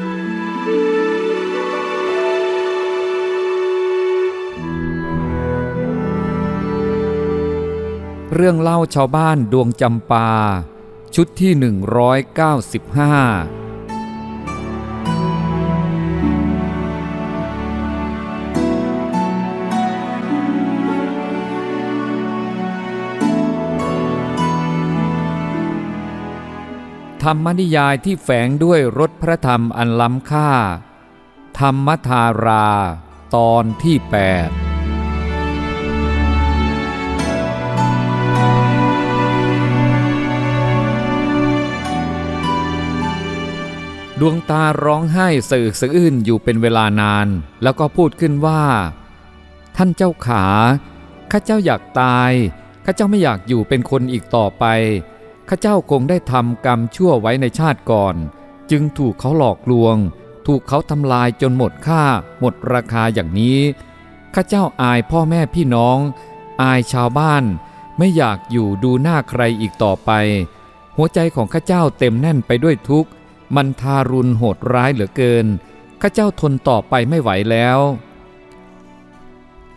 เรื่องเล่าชาวบ้านดวงจำปา ชุดที่ 195 รรมนิยายที่แฝงด้วยรสพระธรรมอันล้ำค่า ธรรมธาราตอนที่ 8ดวงตาร้องไห้สะอึกสะอื้นอยู่เป็นเวลานาน แล้วก็พูดขึ้นว่า ท่านเจ้าขา ข้าเจ้าอยากตาย ข้าเจ้าไม่อยากอยู่เป็นคนอีกต่อไป ข้าเจ้าคงได้ทำกรรมชั่วไว้ในชาติก่อน จึงถูกเขาหลอกลวง ถูกเขาทำลายจนหมดค่า หมดราคาอย่างนี้ข้าเจ้าอายพ่อแม่พี่น้อง อายชาวบ้าน ไม่อยากอยู่ดูหน้าใครอีกต่อไป หัวใจของข้าเจ้าเต็มแน่นไปด้วยทุกข์ มันทารุณโหดร้ายเหลือเกินข้าเจ้าทนต่อไปไม่ไหวแล้ว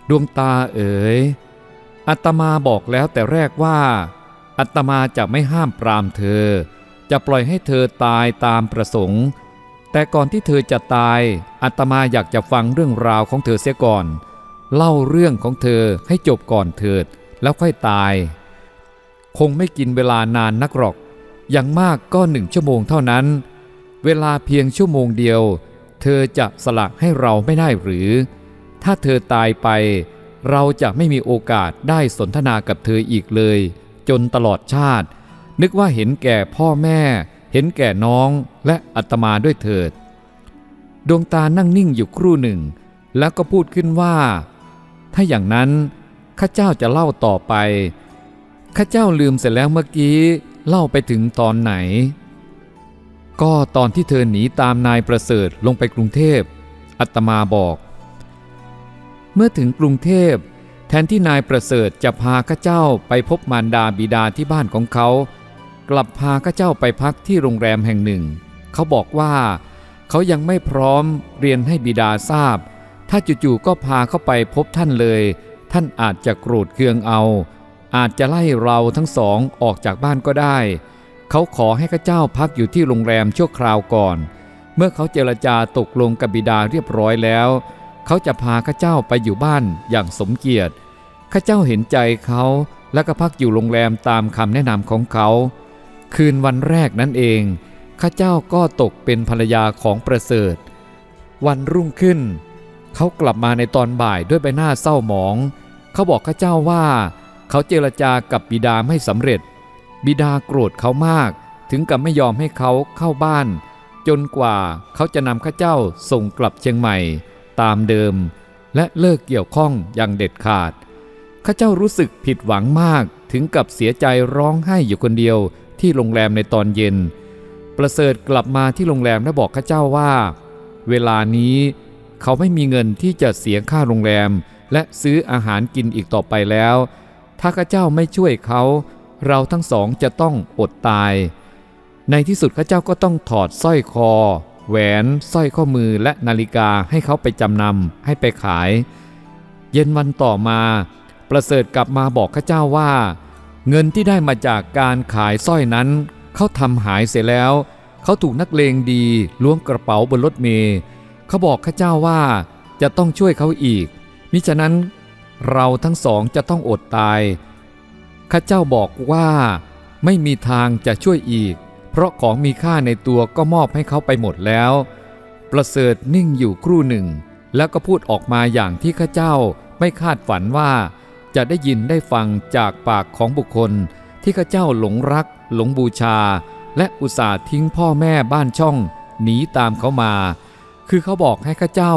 ดวงตาเอ๋ยอัตมาบอกแล้วแต่แรกว่า อัตมาจะไม่ห้ามปรามเธอ จะปล่อยให้เธอตายตามประสงค์ แต่ก่อนที่เธอจะตายอัตมาอยากจะฟังเรื่องราวของเธอเสียก่อน เล่าเรื่องของเธอให้จบก่อนเถิด แล้วค่อยตาย คงไม่กินเวลานานนักหรอก อย่างมากก็หนึ่งชั่วโมงเท่านั้น เวลาเพียงชั่วโมงเดียว เธอจะสละให้เราไม่ได้หรือ ถ้าเธอตายไป เราจะไม่มีโอกาสได้สนทนากับเธออีกเลย จนตลอดชาติ นึกว่าเห็นแก่พ่อแม่ เห็นแก่น้องและอัตมาด้วยเถิด ดวงตานั่งนิ่งอยู่ครู่หนึ่ง แล้วก็พูดขึ้นว่า ถ้าอย่างนั้นข้าเจ้าจะเล่าต่อไปข้าเจ้าลืมเสร็จแล้วเมื่อกี้เล่าไปถึงตอนไหน ก็ตอนที่เธอหนีตามนายประเสริฐลงไปกรุงเทพอัตมาบอก เมื่อถึงกรุงเทพ แทนที่นายประเสริฐจะพาข้าเจ้าไปพบมารดาบิดาที่บ้านของเขา กลับพาข้าเจ้าไปพักที่โรงแรมแห่งหนึ่ง เขาบอกว่าเขายังไม่พร้อมเรียนให้บิดาทราบ ถ้าจู่ๆก็พาเข้าไปพบท่านเลย ท่านอาจจะโกรธเคืองเอา อาจจะไล่เราทั้งสองออกจากบ้านก็ได้ เขาขอให้ข้าเจ้าพักอยู่ที่โรงแรมชั่วคราวก่อน เมื่อเขาเจรจาตกลงกับบิดาเรียบร้อยแล้ว เขาจะพาข้าเจ้าไปอยู่บ้านอย่างสมเกียรติข้าเจ้าเห็นใจเขาและก็พักอยู่โรงแรมตามคำแนะนำของเขา คืนวันแรกนั่นเองข้าเจ้าก็ตกเป็นภรรยาของประเสริฐ วันรุ่งขึ้น เขากลับมาในตอนบ่ายด้วยใบหน้าเศร้าหมอง เขาบอกข้าเจ้าว่า เขาเจรจากับบิดาไม่สำเร็จ บิดาโกรธเขามาก ถึงกับไม่ยอมให้เขาเข้าบ้าน จนกว่าเขาจะนำข้าเจ้าส่งกลับเชียงใหม่ ตามเดิม และเลิกเกี่ยวข้องอย่างเด็ดขาด ข้าเจ้ารู้สึกผิดหวังมากถึงกับเสียใจร้องไห้อยู่คนเดียวที่โรงแรมในตอนเย็น ประเสริฐกลับมาที่โรงแรมและบอกข้าเจ้าว่า เวลานี้เขาไม่มีเงินที่จะเสียค่าโรงแรม และซื้ออาหารกินอีกต่อไปแล้ว ถ้าข้าเจ้าไม่ช่วยเขา เราทั้งสองจะต้องอดตาย ในที่สุดข้าเจ้าก็ต้องถอดสร้อยคอ แหวนสร้อยข้อมือและนาฬิกาให้เขาไปจำนำให้ไปขาย เย็นวันต่อมา ประเสริฐกลับมาบอกข้าเจ้าว่า เงินที่ได้มาจากการขายสร้อยนั้น เขาทำหายเสียแล้ว เขาถูกนักเลงดีล้วงกระเป๋าบนรถเมล์เขาบอกข้าเจ้าว่าจะต้องช่วยเขาอีก มิฉะนั้นเราทั้งสองจะต้องอดตายข้าเจ้าบอกว่าไม่มีทางจะช่วยอีก เพราะของมีค่าในตัวก็มอบให้เขาไปหมดแล้ว ประเสริฐนิ่งอยู่ครู่หนึ่ง แล้วก็พูดออกมาอย่างที่ข้าเจ้าไม่คาดฝันว่า จะได้ยินได้ฟังจากปากของบุคคล ที่ข้าเจ้าหลงรัก หลงบูชา และอุตส่าห์ทิ้งพ่อแม่บ้านช่องหนีตามเขามา คือเขาบอกให้ข้าเจ้า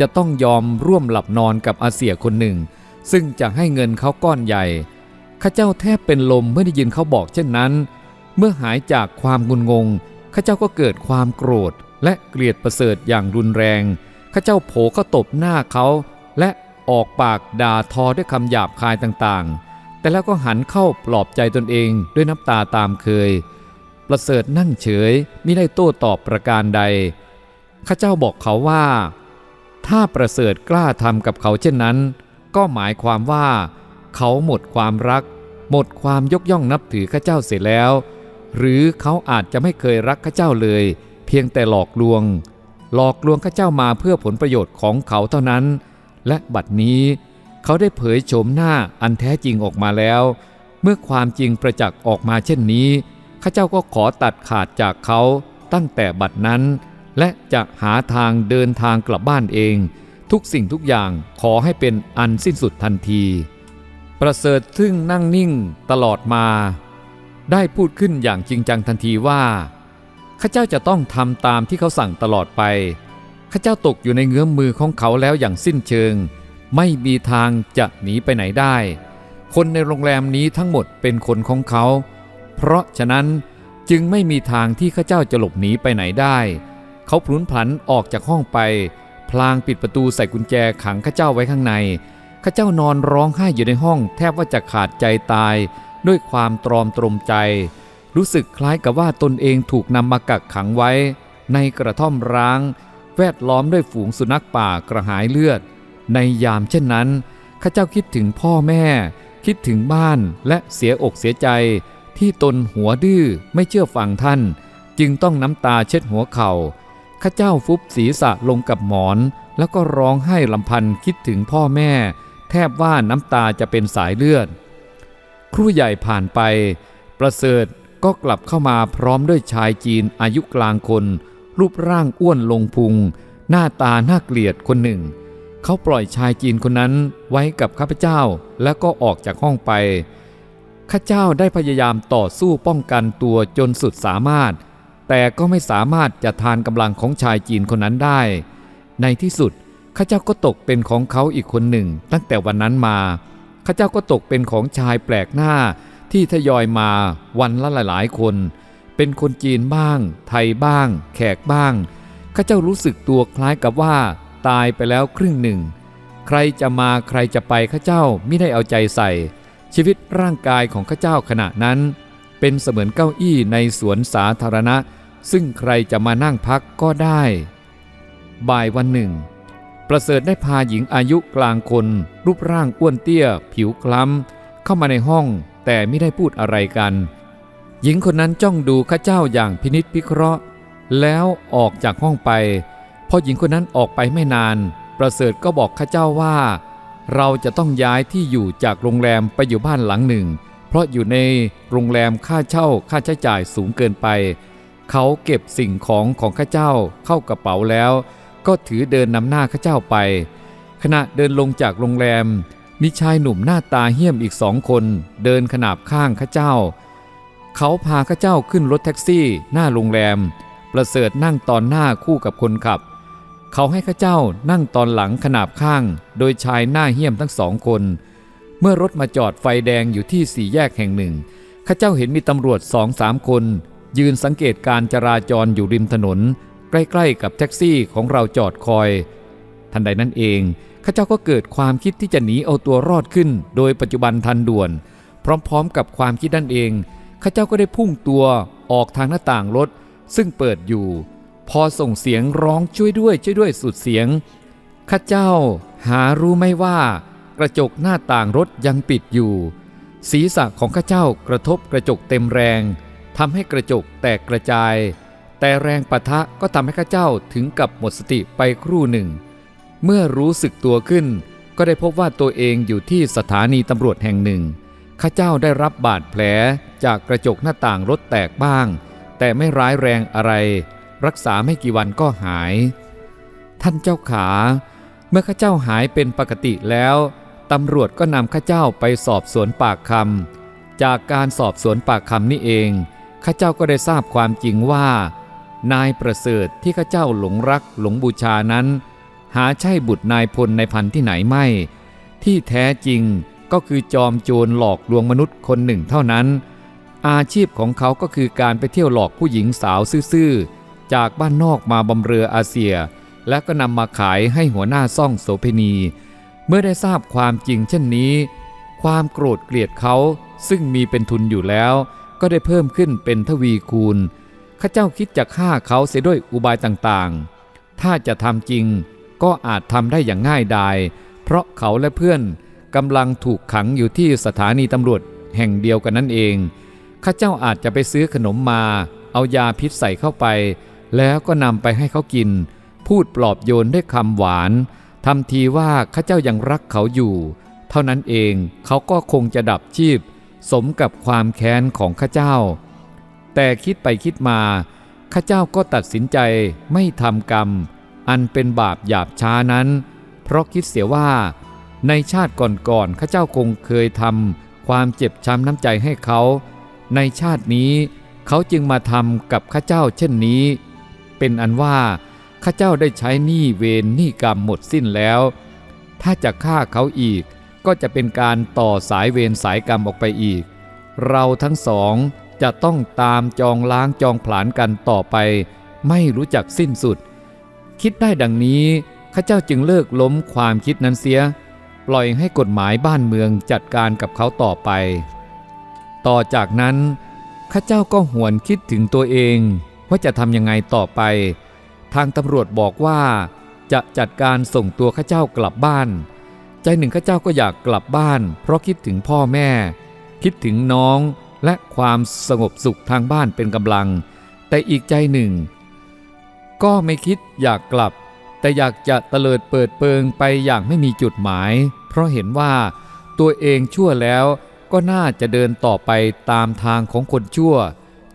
จะต้องยอมร่วมหลับนอนกับอาเสียคนหนึ่ง ซึ่งจะให้เงินเขาก้อนใหญ่ข้าเจ้าแทบเป็นลมเมื่อได้ยินเขาบอกเช่นนั้น เมื่อหายจากความงุนงงข้าเจ้าก็เกิดความโกรธ และเกลียดประเสริฐอย่างรุนแรงข้าเจ้าโผก็ตบหน้าเขา และออกปากด่าทอด้วยคำหยาบคายต่างๆ แต่แล้วก็หันเข้าปลอบใจตนเองด้วยน้ำตาตามเคย ประเสริฐนั่งเฉยไม่ได้โต้ตอบประการใดข้าเจ้าบอกเขาว่า ถ้าประเสริฐกล้าทำกับเขาเช่นนั้น ก็หมายความว่า เขาหมดความรัก หมดความยกย่องนับถือข้าเจ้าเสียแล้ว หรือเขาอาจจะไม่เคยรักข้าเจ้าเลย เพียงแต่หลอกลวง หลอกลวงข้าเจ้ามาเพื่อผลประโยชน์ของเขาเท่านั้น และบัดนี้ เขาได้เผยโฉมหน้าอันแท้จริงออกมาแล้ว เมื่อความจริงประจักษ์ออกมาเช่นนี้ข้าเจ้าก็ขอตัดขาดจากเขาตั้งแต่บัดนั้น และจะหาทางเดินทางกลับบ้านเอง ทุกสิ่งทุกอย่างขอให้เป็นอันสิ้นสุดทันที ประเสริฐซึ่งนั่งนิ่งตลอดมา ได้พูดขึ้นอย่างจริงจังทันทีว่าข้าเจ้าจะต้องทำตามที่เขาสั่งตลอดไปข้าเจ้าตกอยู่ในเงื้อมมือของเขาแล้วอย่างสิ้นเชิง ไม่มีทางจะหนีไปไหนได้ คนในโรงแรมนี้ทั้งหมดเป็นคนของเขา เพราะฉะนั้นจึงไม่มีทางที่ข้าเจ้าจะหลบหนีไปไหนได้ เขาพลุนพลันออกจากห้องไป พลางปิดประตูใส่กุญแจขังข้าเจ้าไว้ข้างในข้าเจ้านอนร้องไห้อยู่ในห้องแทบว่าจะขาดใจตาย ด้วยความตรอมตรมใจ รู้สึกคล้ายกับว่าตนเองถูกนำมากักขังไว้ ในกระท่อมร้าง แวดล้อมด้วยฝูงสุนัขป่ากระหายเลือด ในยามเช่นนั้นข้าเจ้าคิดถึงพ่อแม่ คิดถึงบ้านและเสียอกเสียใจ ที่ตนหัวดื้อไม่เชื่อฟังท่าน จึงต้องน้ำตาเช็ดหัวเขา่าข้าเจ้าฟุบศีรษะลงกับหมอน แล้วก็ร้องไห้ลำพันคิดถึงพ่อแม่ แทบว่าน้ำตาจะเป็นสายเลือด ครู่ใหญ่ผ่านไป ประเสริฐก็กลับเข้ามาพร้อมด้วยชายจีนอายุกลางคน รูปร่างอ้วนลงพุง หน้าตาน่าเกลียดคนหนึ่ง เขาปล่อยชายจีนคนนั้นไว้กับข้าพเจ้าแล้วก็ออกจากห้องไป ข้าเจ้าได้พยายามต่อสู้ป้องกันตัวจนสุดสามารถ แต่ก็ไม่สามารถจะทานกำลังของชายจีนคนนั้นได้ ในที่สุดข้าเจ้าก็ตกเป็นของเขาอีกคนหนึ่งตั้งแต่วันนั้นมา ข้าเจ้าก็ตกเป็นของชายแปลกหน้าที่ทยอยมาวันละหลายๆคน เป็นคนจีนบ้าง ไทยบ้าง แขกบ้างข้าเจ้ารู้สึกตัวคล้ายกับว่า ตายไปแล้วครึ่งหนึ่ง ใครจะมาใครจะไปข้าเจ้าไม่ได้เอาใจใส่ ชีวิตร่างกายของข้าเจ้าขณะนั้น เป็นเสมือนเก้าอี้ในสวนสาธารณะ ซึ่งใครจะมานั่งพักก็ได้ บ่ายวันหนึ่ง ประเสริฐได้พาหญิงอายุกลางคน รูปร่างอ้วนเตี้ย ผิวคล้ำ เข้ามาในห้องแต่ไม่ได้พูดอะไรกัน หญิงคนนั้นจ้องดูข้าเจ้าอย่างพินิษพิเคราะห์ แล้วออกจากห้องไป พอหญิงคนนั้นออกไปไม่นาน ประเสริฐก็บอกข้าเจ้าว่า เราจะต้องย้ายที่อยู่จากโรงแรมไปอยู่บ้านหลังหนึ่ง เพราะอยู่ในโรงแรมค่าเช่าค่าใช้จ่ายสูงเกินไป เขาเก็บสิ่งของของข้าเจ้าเข้ากระเป๋าแล้ว ก็ถือเดินนำหน้าข้าเจ้าไป ขณะเดินลงจากโรงแรม มีชายหนุ่มหน้าตาเหี้ยมอีกสองคน เดินขนาบข้างข้าเจ้า เขาพาข้าเจ้าขึ้นรถแท็กซี่ หน้าโรงแรม ประเสริฐนั่งตอนหน้าคู่กับคนขับ เขาให้ข้าเจ้านั่งตอนหลังขนาบข้าง โดยชายหน้าเหี้ยมทั้งสองคน เมื่อรถมาจอดไฟแดงอยู่ที่สี่แยกแห่งหนึ่งข้าเจ้าเห็นมีตำรวจสองสามคน ยืนสังเกตการจราจรอยู่ริมถนน ใกล้ๆกับแท็กซี่ของเราจอดคอย ทันใดนั้นเองข้าเจ้าก็เกิดความคิดที่จะหนีเอาตัวรอดขึ้น โดยปัจจุบันทันด่วน พร้อมๆ กับความคิดนั่นเองข้าเจ้าก็ได้พุ่งตัวออกทางหน้าต่างรถ ซึ่งเปิดอยู่ พอส่งเสียงร้องช่วยด้วยช่วยด้วยสุดเสียงข้าเจ้าหารู้ไหมว่า กระจกหน้าต่างรถยังปิดอยู่ ศีรษะของข้าเจ้ากระทบกระจกเต็มแรงทำให้กระจกแตกกระจาย แต่แรงปะทะก็ทำให้ข้าเจ้าถึงกับหมดสติไปครู่หนึ่ง เมื่อรู้สึกตัวขึ้น ก็ได้พบว่าตัวเองอยู่ที่สถานีตำรวจแห่งหนึ่งข้าเจ้าได้รับบาดแผลจากกระจกหน้าต่างรถแตกบ้าง แต่ไม่ร้ายแรงอะไร รักษาไม่กี่วันก็หาย ท่านเจ้าขา เมื่อข้าเจ้าหายเป็นปกติแล้วตำรวจก็นำข้าเจ้าไปสอบสวนปากคำจากการสอบสวนปากคำนี่เองข้าเจ้าก็ได้ทราบความจริงว่า นายประเสริฐที่ข้าเจ้าหลงรักหลงบูชานั้น หาใช่บุตรนายพลในพันที่ไหนไม่ ที่แท้จริงก็คือจอมโจรหลอกลวงมนุษย์คนหนึ่งเท่านั้น อาชีพของเขาก็คือการไปเที่ยวหลอกผู้หญิงสาวซื่อๆ จากบ้านนอกมาบำเรออาเซีย และก็นำมาขายให้หัวหน้าซ่องโสเพณี เมื่อได้ทราบความจริงเช่นนี้ ความโกรธเกลียดเขาซึ่งมีเป็นทุนอยู่แล้ว ก็ได้เพิ่มขึ้นเป็นทวีคูณ ข้าเจ้าคิดจะฆ่าเขาเสียด้วยอุบายต่างๆ ถ้าจะทำจริงก็อาจทำได้อย่างง่ายดาย เพราะเขาและเพื่อนกำลังถูกขังอยู่ที่สถานีตำรวจแห่งเดียวกันนั่นเอง ข้าเจ้าอาจจะไปซื้อขนมมา เอายาพิษใส่เข้าไป แล้วก็นำไปให้เขากิน พูดปลอบโยนด้วยคำหวานทำทีว่าข้าเจ้ายังรักเขาอยู่ เท่านั้นเองเขาก็คงจะดับชีพ สมกับความแค้นของข้าเจ้า แต่คิดไปคิดมา ข้าเจ้าก็ตัดสินใจไม่ทำกรรม อันเป็นบาปหยาบช้านั้น เพราะคิดเสียว่า ในชาติก่อนๆข้าเจ้าคงเคยทำความเจ็บช้ำน้ำใจให้เขา ในชาตินี้เขาจึงมาทำกับข้าเจ้าเช่นนี้ เป็นอันว่าข้าเจ้าได้ใช้หนี้เวรหนี้กรรมหมดสิ้นแล้ว ถ้าจะฆ่าเขาอีกก็จะเป็นการต่อสายเวรสายกรรมออกไปอีก เราทั้งสอง จะต้องตามจองล้างจองผลาญกันต่อไป ไม่รู้จักสิ้นสุด คิดได้ดังนี้ข้าเจ้าจึงเลิกล้มความคิดนั้นเสีย ปล่อยให้กฎหมายบ้านเมืองจัดการกับเขาต่อไป ต่อจากนั้นข้าเจ้าก็หวนคิดถึงตัวเองว่าจะทำยังไงต่อไป ทางตำรวจบอกว่า จะจัดการส่งตัวข้าเจ้ากลับบ้าน ใจหนึ่งข้าเจ้าก็อยากกลับบ้าน เพราะคิดถึงพ่อแม่ คิดถึงน้อง และความสงบสุขทางบ้านเป็นกำลัง แต่อีกใจหนึ่ง ก็ไม่คิดอยากกลับ แต่อยากจะเตลิดเปิดเปิงไปอย่างไม่มีจุดหมาย เพราะเห็นว่าตัวเองชั่วแล้วก็น่าจะเดินต่อไปตามทางของคนชั่ว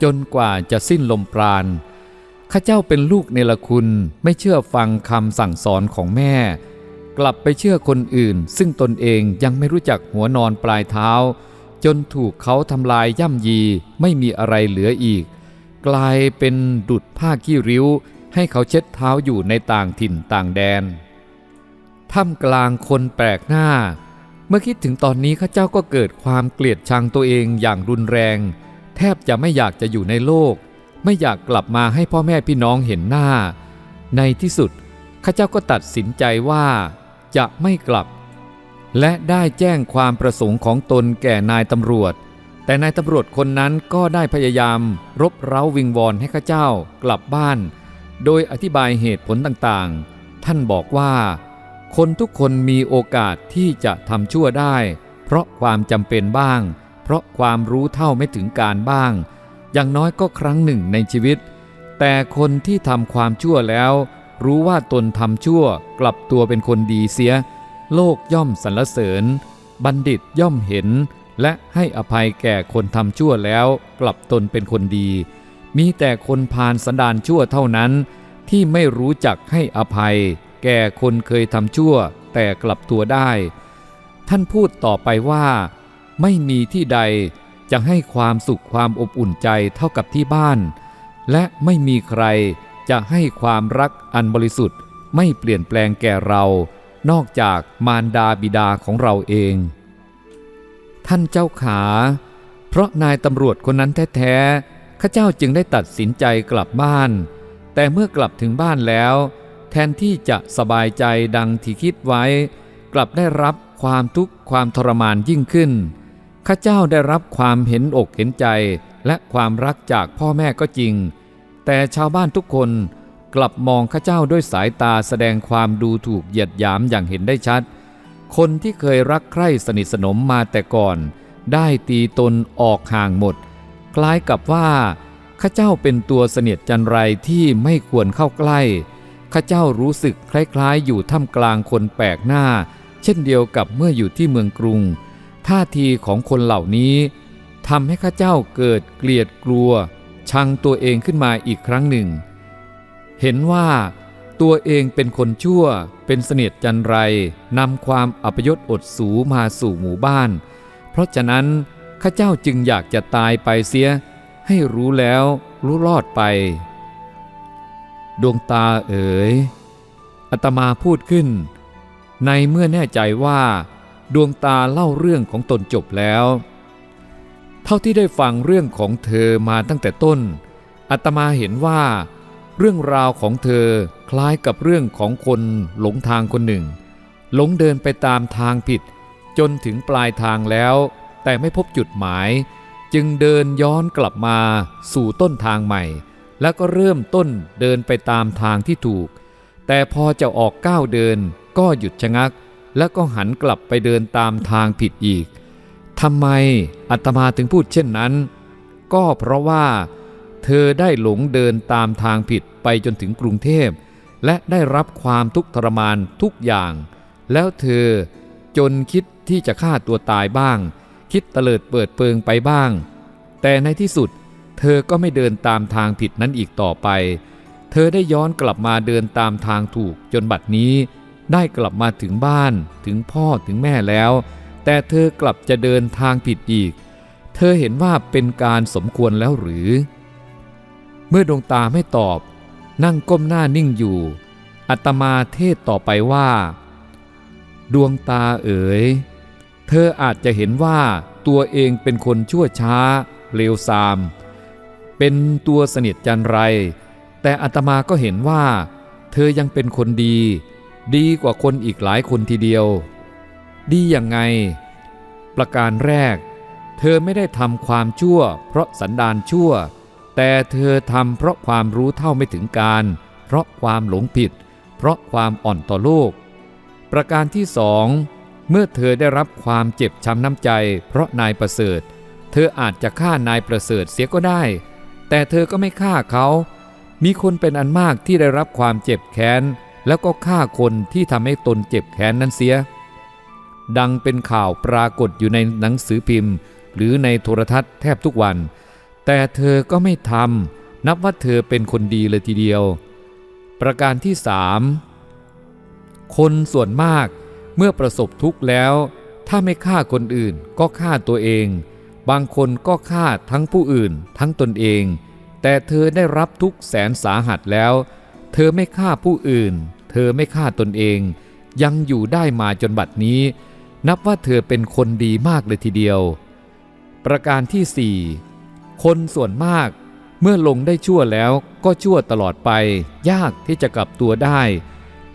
จนกว่าจะสิ้นลมปราณข้าเจ้าเป็นลูกเนรคุณไม่เชื่อฟังคำสั่งสอนของแม่ กลับไปเชื่อคนอื่น ซึ่งตนเองยังไม่รู้จักหัวนอนปลายเท้า จนถูกเขาทำลายย่ำยีไม่มีอะไรเหลืออีก กลายเป็นดุดผ้าขี้ริ้ว ให้เขาเช็ดเท้าอยู่ในต่างถิ่นต่างแดนท่ามกลางคนแปลกหน้า เมื่อคิดถึงตอนนี้ข้าเจ้าก็เกิดความเกลียดชังตัวเองอย่างรุนแรง แทบจะไม่อยากจะอยู่ในโลก ไม่อยากกลับมาให้พ่อแม่พี่น้องเห็นหน้า ในที่สุดข้าเจ้าก็ตัดสินใจว่าจะไม่กลับ และได้แจ้งความประสงค์ของตนแก่นายตำรวจ แต่นายตำรวจคนนั้นก็ได้พยายามรบเร้าวิงวอนให้ข้าเจ้ากลับบ้าน โดยอธิบายเหตุผลต่างๆ ท่านบอกว่า คนทุกคนมีโอกาสที่จะทำชั่วได้ เพราะความจำเป็นบ้าง เพราะความรู้เท่าไม่ถึงการบ้าง อย่างน้อยก็ครั้งหนึ่งในชีวิต แต่คนที่ทำความชั่วแล้ว รู้ว่าตนทำชั่วกลับตัวเป็นคนดีเสีย โลกย่อมสรรเสริญ บัณฑิตย่อมเห็น และให้อภัยแก่คนทำชั่วแล้ว กลับตนเป็นคนดี มีแต่คนพาลสันดานชั่วเท่านั้น ที่ไม่รู้จักให้อภัย แก่คนเคยทำชั่ว แต่กลับตัวได้ ท่านพูดต่อไปว่า ไม่มีที่ใดจะให้ความสุขความอบอุ่นใจเท่ากับที่บ้าน และไม่มีใครจะให้ความรักอันบริสุทธิ์ไม่เปลี่ยนแปลงแก่เรา นอกจากมารดาบิดาของเราเอง ท่านเจ้าขา เพราะนายตำรวจคนนั้นแท้ๆข้าเจ้าจึงได้ตัดสินใจกลับบ้าน แต่เมื่อกลับถึงบ้านแล้ว แทนที่จะสบายใจดังที่คิดไว้ กลับได้รับความทุกข์ความทรมานยิ่งขึ้นข้าเจ้าได้รับความเห็นอกเห็นใจและความรักจากพ่อแม่ก็จริง แต่ชาวบ้านทุกคน กลับมองข้าเจ้าด้วยสายตาแสดงความดูถูกเหยียดหยามอย่างเห็นได้ชัด คนที่เคยรักใคร่สนิทสนมมาแต่ก่อน ได้ตีตนออกห่างหมด คล้ายกับว่าข้าเจ้าเป็นตัวเสนียดจันไรที่ไม่ควรเข้าใกล้ข้าเจ้ารู้สึกคล้ายๆ อยู่ท่ามกลางคนแปลกหน้า เช่นเดียวกับเมื่ออยู่ที่เมืองกรุง ท่าทีของคนเหล่านี้ทำให้ข้าเจ้าเกิดเกลียดกลัว ชังตัวเองขึ้นมาอีกครั้งหนึ่ง เห็นว่าตัวเองเป็นคนชั่ว เป็นเสนียดจันไร นำความอัปยศอดสูมาสู่หมู่บ้าน เพราะฉะนั้นข้าเจ้าจึงอยากจะตายไปเสีย ให้รู้แล้วรู้รอดไป ดวงตาเอ๋ยอาตมาพูดขึ้น ในเมื่อแน่ใจว่า ดวงตาเล่าเรื่องของตนจบแล้ว เท่าที่ได้ฟังเรื่องของเธอมาตั้งแต่ต้นอาตมาเห็นว่า เรื่องราวของเธอคล้ายกับเรื่องของคนหลงทางคนหนึ่ง หลงเดินไปตามทางผิด จนถึงปลายทางแล้ว แต่ไม่พบจุดหมาย จึงเดินย้อนกลับมาสู่ต้นทางใหม่ แล้วก็เริ่มต้นเดินไปตามทางที่ถูก แต่พอจะออกก้าวเดินก็หยุดชะงัก แล้วก็หันกลับไปเดินตามทางผิดอีกทำไมอาตมาถึงพูดเช่นนั้น ก็เพราะว่า เธอได้หลงเดินตามทางผิดไปจนถึงกรุงเทพ และได้รับความทุกข์ทรมานทุกอย่าง แล้วเธอจนคิดที่จะฆ่าตัวตายบ้าง คิดเตลิดเปิดเปิงไปบ้าง แต่ในที่สุด เธอก็ไม่เดินตามทางผิดนั้นอีกต่อไป เธอได้ย้อนกลับมาเดินตามทางถูกจนบัดนี้ ได้กลับมาถึงบ้านถึงพ่อถึงแม่แล้ว แต่เธอกลับจะเดินทางผิดอีก เธอเห็นว่าเป็นการสมควรแล้วหรือ เมื่อดวงตาไม่ตอบ นั่งก้มหน้านิ่งอยู่ อัตมาเทศต่อไปว่า ดวงตาเอ๋ย เธออาจจะเห็นว่าตัวเองเป็นคนชั่วช้า เลวทราม เป็นตัวสนิทจันไร แต่อาตมาก็เห็นว่า เธอยังเป็นคนดี ดีกว่าคนอีกหลายคนทีเดียว ดีอย่างไง ประการแรก เธอไม่ได้ทำความชั่ว เพราะสันดานชั่ว แต่เธอทำเพราะความรู้เท่าไม่ถึงการ เพราะความหลงผิด เพราะความอ่อนต่อโลก ประการที่สองเมื่อเธอได้รับความเจ็บช้ำน้ำใจ เพราะนายประเสริฐ เธออาจจะฆ่านายประเสริฐเสียก็ได้ แต่เธอก็ไม่ฆ่าเขา มีคนเป็นอันมากที่ได้รับความเจ็บแค้น แล้วก็ฆ่าคนที่ทำให้ตนเจ็บแค้นนั้นเสีย ดังเป็นข่าวปรากฏอยู่ในหนังสือพิมพ์ หรือในโทรทัศน์แทบทุกวัน แต่เธอก็ไม่ทำนับว่าเธอเป็นคนดีเลยทีเดียว ประการที่สามคนส่วนมากเมื่อประสบทุกข์แล้ว ถ้าไม่ฆ่าคนอื่นก็ฆ่าตัวเอง บางคนก็ฆ่าทั้งผู้อื่นทั้งตนเอง แต่เธอได้รับทุกแสนสาหัสแล้ว เธอไม่ฆ่าผู้อื่น เธอไม่ฆ่าตนเอง ยังอยู่ได้มาจนบัดนี้ นับว่าเธอเป็นคนดีมากเลยทีเดียว ประการที่สี่ คนส่วนมากเมื่อลงได้ชั่วแล้วก็ชั่วตลอดไป ยากที่จะกลับตัวได้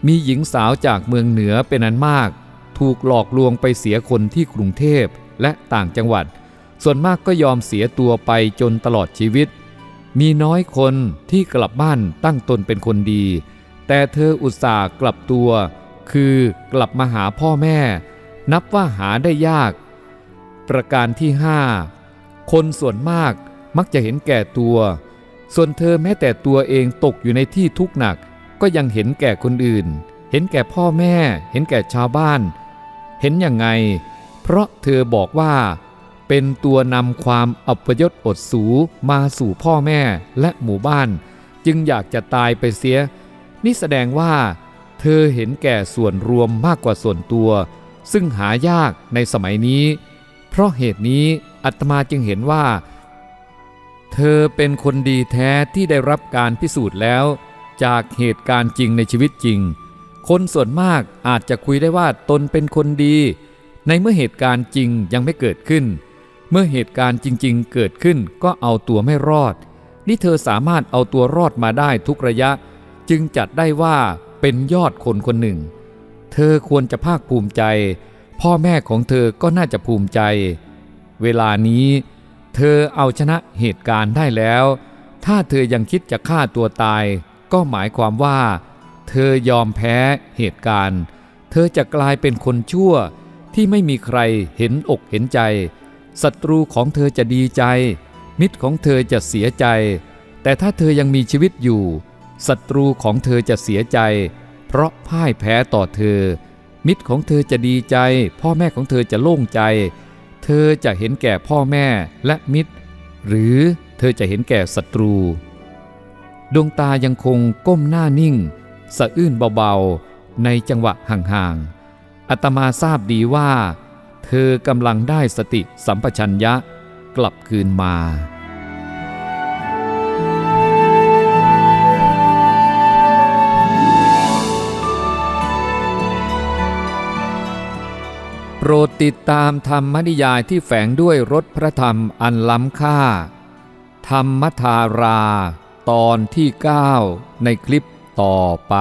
มีหญิงสาวจากเมืองเหนือเป็นอันมาก ถูกหลอกลวงไปเสียคนที่กรุงเทพและต่างจังหวัด ส่วนมากก็ยอมเสียตัวไปจนตลอดชีวิต มีน้อยคนที่กลับบ้านตั้งตนเป็นคนดี แต่เธออุตส่าห์กลับตัว คือกลับมาหาพ่อแม่ นับว่าหาได้ยาก ประการที่ห้าคนส่วนมาก มักจะเห็นแก่ตัว ส่วนเธอแม้แต่ตัวเองตกอยู่ในที่ทุกข์หนัก ก็ยังเห็นแก่คนอื่น เห็นแก่พ่อแม่ เห็นแก่ชาวบ้าน เห็นย่างไง เพราะเธอบอกว่า เป็นตัวนำความอัปยศอดสูมาสู่พ่อแม่และหมู่บ้าน จึงอยากจะตายไปเสีย นี่แสดงว่า เธอเห็นแก่ส่วนรวมมากกว่าส่วนตัว ซึ่งหายากในสมัยนี้ เพราะเหตุนี้อาตมาจึงเห็นว่า เธอเป็นคนดีแท้ที่ได้รับการพิสูจน์แล้ว จากเหตุการณ์จริงในชีวิตจริง คนส่วนมากอาจจะคุยได้ว่าตนเป็นคนดี ในเมื่อเหตุการณ์จริงยังไม่เกิดขึ้น เมื่อเหตุการณ์จริง ๆ เกิดขึ้นก็เอาตัวไม่รอด นี่เธอสามารถเอาตัวรอดมาได้ทุกระยะ จึงจัดได้ว่าเป็นยอดคนคนหนึ่ง เธอควรจะภาคภูมิใจ พ่อแม่ของเธอก็น่าจะภูมิใจ เวลานี้เเธอเอาชนะเหตุการณ์ได้แล้ว ถ้าเธอยังคิดจะฆ่าตัวตาย ก็หมายความว่า เธอยอมแพ้เหตุการณ์ เธอจะกลายเป็นคนชั่วที่ไม่มีใครเห็นอกเห็นใจ ศัตรูของเธอจะดีใจ มิตรของเธอจะเสียใจ แต่ถ้าเธอยังมีชีวิตอยู่ ศัตรูของเธอจะเสียใจ เพราะพ่ายแพ้ต่อเธอ มิตรของเธอจะดีใจ พ่อแม่ของเธอจะโล่งใจ เธอจะเห็นแก่พ่อแม่และมิตร หรือเธอจะเห็นแก่ศัตรู ดวงตายังคงก้มหน้านิ่ง สะอื้นเบาๆ ในจังหวะห่างๆอาตมาทราบดีว่า เธอกำลังได้สติสัมปชัญญะกลับคืนมา ปรดติดตามธรรมนิยายที่แฝงด้วยรสพระธรรมอันล้ำค่า ธรรมธารา ตอนที่ 9 ในคลิปต่อไป